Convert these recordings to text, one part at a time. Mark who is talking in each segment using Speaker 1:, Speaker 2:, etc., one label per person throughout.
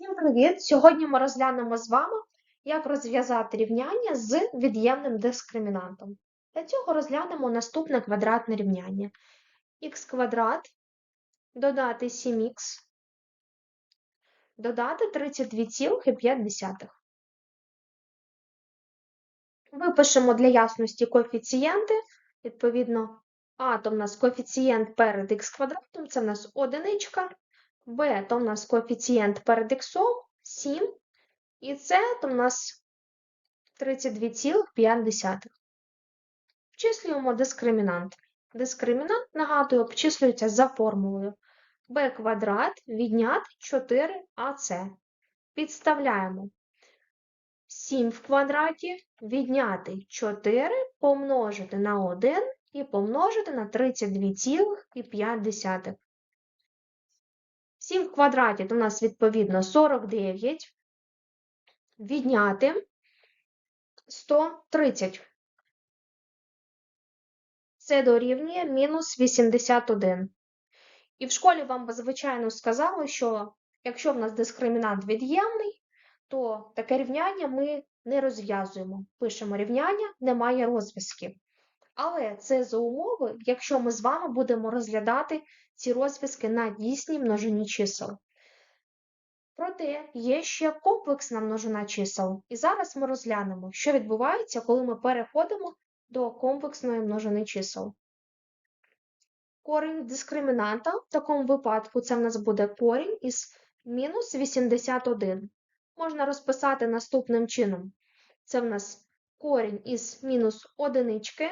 Speaker 1: Всім привіт! Сьогодні ми розглянемо з вами, як розв'язати рівняння з від'ємним дискримінантом. Для цього розглянемо наступне квадратне рівняння. х квадрат додати 7х додати 32,5. Випишемо для ясності коефіцієнти. Відповідно, а то в нас коефіцієнт перед х квадратом, це в нас одиничка. B то в нас коефіцієнт перед х 7, і це то в нас 32,5. Вчислюємо дискримінант. Дискримінант, нагадую, обчислюється за формулою b квадрат відняти 4ac. Підставляємо 7 в квадраті відняти 4 помножити на 1 і помножити на 32,5. 7 в квадраті то у нас відповідно 49. Відняти 130. Це дорівнює мінус 81. І в школі вам, звичайно, сказали, що якщо в нас дискримінант від'ємний, то таке рівняння ми не розв'язуємо. Пишемо рівняння, немає розв'язків. Але це за умови, якщо ми з вами будемо розглядати ці розв'язки на дійсній множині чисел. Проте є ще комплексна множина чисел. І зараз ми розглянемо, що відбувається, коли ми переходимо до комплексної множини чисел. Корінь дискримінанта в такому випадку це в нас буде корінь із мінус 81. Можна розписати наступним чином. Це в нас корінь із мінус одинички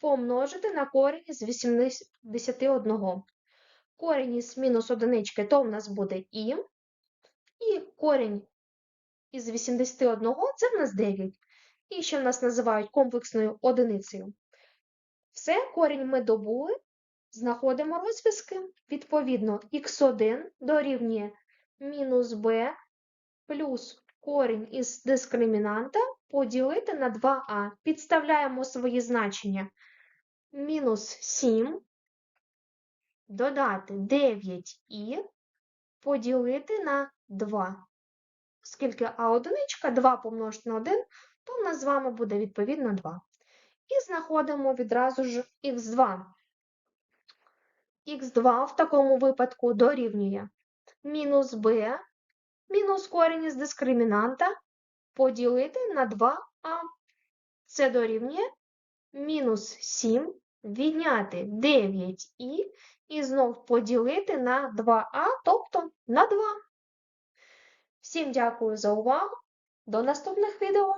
Speaker 1: помножити на корінь із 81. Корінь із мінус одинички то в нас буде і. І корінь із 81 це в нас 9. І ще в нас називають комплексною одиницею. Все, корінь ми добули, знаходимо розв'язки. Відповідно, х1 дорівнює мінус b плюс корінь із дискримінанта поділити на 2а. Підставляємо свої значення. Мінус 7 додати 9і поділити на 2. Оскільки а одиничка 2 помножити на 1, то в нас з вами буде відповідно 2. І знаходимо відразу ж х2. х2 в такому випадку дорівнює мінус b мінус корінь із дискримінанта поділити на 2а. Це дорівнює мінус 7 відняти 9і і знов поділити на 2а, тобто на 2. Всім дякую за увагу. До наступних відео!